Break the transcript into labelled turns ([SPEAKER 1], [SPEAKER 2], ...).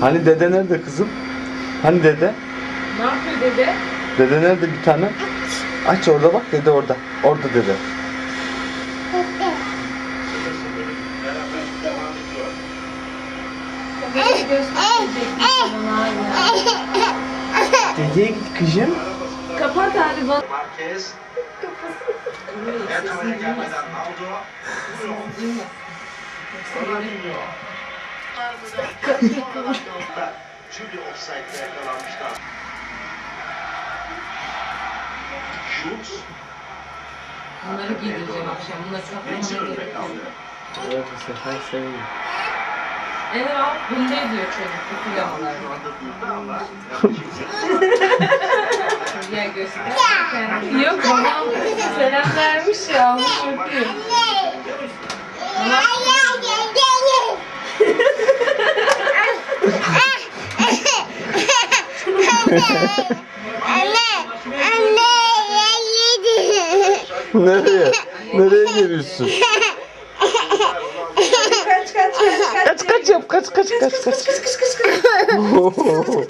[SPEAKER 1] Hani dede nerede kızım? Hani dede?
[SPEAKER 2] Ne yapıyor dede?
[SPEAKER 1] Dede nerede bir tane? Aç orada bak dede orada. Orada dede.
[SPEAKER 2] Dedeye
[SPEAKER 1] git kızım.
[SPEAKER 2] Kapat bana.
[SPEAKER 3] Marquez. Ertuğrul'a gelmeden Naldo. Çünkü offside'de yakalanmışlar. Schultz.
[SPEAKER 2] Bunları giydireceğim akşam. Bunları
[SPEAKER 3] sürü
[SPEAKER 2] gerek yok.
[SPEAKER 1] Evet bu sefer sevdim.
[SPEAKER 2] En rahat bunda ediyor çocuk. Bu yamalar. Gel göster. Yok babam selam vermiş ya. Almış öpüyor.
[SPEAKER 1] Nereye? Nereye geliyorsun?
[SPEAKER 2] Kaç kaç kaç kaç.
[SPEAKER 1] Kaç kaç kaç kaç kaç kaç.
[SPEAKER 2] Kış kış kış kış.
[SPEAKER 1] Oo.